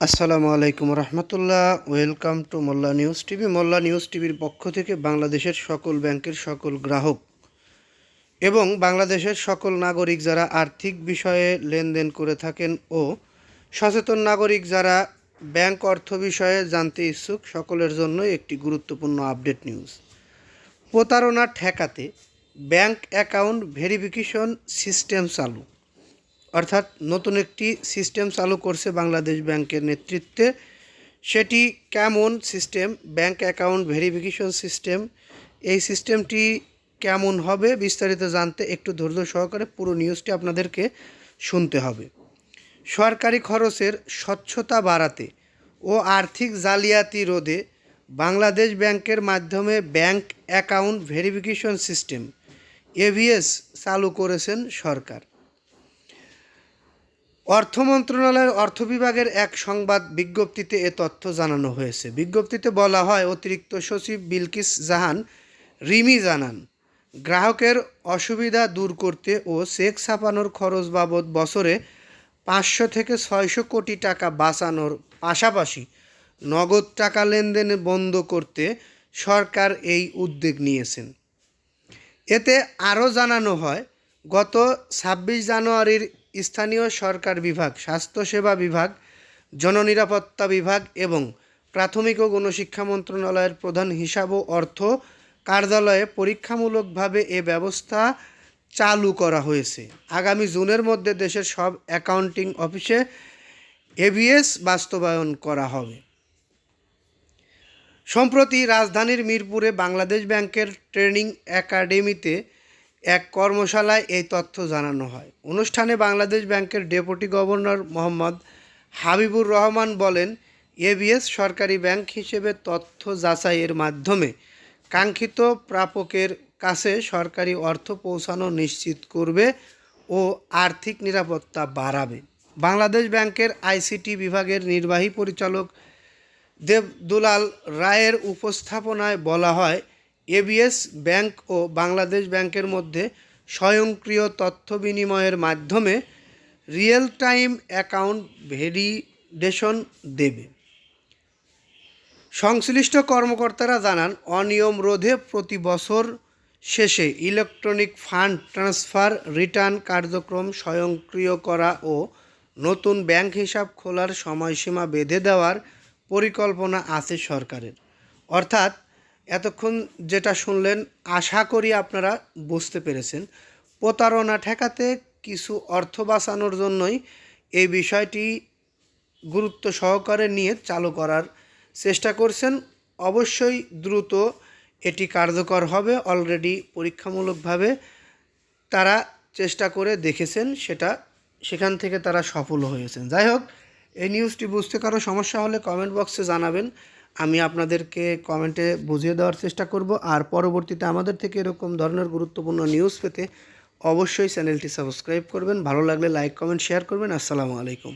আসসালামু আলাইকুম রহমতুল্লাহ। Welcome to Molla news TV. Molla news টিভির পক্ষ থেকে বাংলাদেশের সকল ব্যাংকের সকল গ্রাহক এবং বাংলাদেশের সকল নাগরিক যারা আর্থিক বিষয়ে লেনদেন করে থাকেন ও সচেতন নাগরিক যারা ব্যাংক অর্থ বিষয়ে জানতে ইচ্ছুক, সকলের জন্য একটি গুরুত্বপূর্ণ আপডেট নিউজ। প্রতারণা ঠেকাতে ব্যাংক অ্যাকাউন্ট ভেরিফিকেশন সিস্টেম চালু। অর্থাৎ নতুন একটি সিস্টেম চালু করছে বাংলাদেশ ব্যাংকের নেতৃত্বে। সেটি কেমন system? Bank account verification system. এই সিস্টেমটি কেমন হবে বিস্তারিত জানতে একটু ধৈর্য সহকারে পুরো নিউজটি আপনাদেরকে শুনতে হবে। সরকারি খরচের স্বচ্ছতা বাড়াতে ও আর্থিক জালিয়াতি রোধে বাংলাদেশ ব্যাংকের মাধ্যমে bank account verification system AVS চালু করেছেন সরকার। অর্থ মন্ত্রণালয়ের অর্থ বিভাগের এক সংবাদ বিজ্ঞপ্তিতে এ তথ্য জানানো হয়েছে। বিজ্ঞপ্তিতে বলা হয়, অতিরিক্ত সচিব বিলকিস জাহান রিমি জানান, গ্রাহকের অসুবিধা দূর করতে ও চেক ছাপানোর খরচ বাবদ বছরে পাঁচশো থেকে ছয়শো কোটি টাকা বাঁচানোর পাশাপাশি নগদ টাকা লেনদেন বন্ধ করতে সরকার এই উদ্যোগ নিয়েছেন। এতে আরও জানানো হয়, গত ছাব্বিশ জানুয়ারির স্থানীয় সরকার বিভাগ স্বাস্থ্যসেবা বিভাগ, জননিরাপত্তা বিভাগ এবং প্রাথমিক ও গণশিক্ষা মন্ত্রণালয়ের প্রধান হিসাব ও অর্থ কার্যালয়ে পরীক্ষামূলকভাবে এ ব্যবস্থা চালু করা হয়েছে। আগামী জুনের মধ্যে দেশের সব অ্যাকাউন্টিং অফিসে এবিএস বাস্তবায়ন করা হবে। সম্প্রতি রাজধানীর মিরপুরে বাংলাদেশ ব্যাংকের ট্রেনিং একাডেমিতে এক কর্মশালায় এই তথ্য জানানো হয়। অনুষ্ঠানে বাংলাদেশ ব্যাংকের ডেপুটি গভর্নর মোহাম্মদ হাবিবুর রহমান বলেন এবিএস সরকারি ব্যাংক হিসেবে তথ্য যাচাইয়ের মাধ্যমে কাঙ্ক্ষিত প্রাপকের কাছে সরকারি অর্থ পৌঁছানো নিশ্চিত করবে ও আর্থিক নিরাপত্তা বাড়াবে। বাংলাদেশ ব্যাংকের আইসিটি বিভাগের নির্বাহী পরিচালক দেব দুলাল রায়ের উপস্থাপনায় বলা হয় এবিএস ব্যাংক ও বাংলাদেশ ব্যাংকের মধ্যে স্বয়ংক্রিয় তথ্য বিনিময়ের মাধ্যমে রিয়েল টাইম অ্যাকাউন্ট ভেরিডেশন দেবে। সংশ্লিষ্ট কর্মকর্তারা জানান, অনিয়ম রোধে প্রতি বছর শেষে ইলেকট্রনিক ফান্ড ট্রান্সফার রিটার্ন কার্যক্রম স্বয়ংক্রিয় করা ও নতুন ব্যাংক হিসাব খোলার সময়সীমা বেঁধে দেওয়ার পরিকল্পনা আছে সরকারের। অর্থাৎ এতক্ষণ যেটা শুনলেন, আশা করি আপনারা বুঝতে পেরেছেন। প্রতারণা ঠেকাতে কিছু অর্থ বাঁচানোর জন্যই এই বিষয়টি গুরুত্ব সহকারে নিয়ে চালু করার চেষ্টা করছেন। অবশ্যই দ্রুত এটি কার্যকর হবে। অলরেডি পরীক্ষামূলকভাবে তারা চেষ্টা করে দেখেছেন, সেটা সেখান থেকে তারা সফল হয়েছেন। যাই হোক, এই নিউজটি বুঝতে কারও সমস্যা হলে কমেন্ট বক্সে জানাবেন। আমি আপনাদেরকে কমেন্টে বুঝিয়ে দেওয়ার চেষ্টা করব। আর পরবর্তীতে আমাদের থেকে এরকম ধরনের গুরুত্বপূর্ণ নিউজ পেতে অবশ্যই চ্যানেলটি সাবস্ক্রাইব করবেন। ভালো লাগলে লাইক কমেন্ট শেয়ার করবেন। আসসালামু আলাইকুম।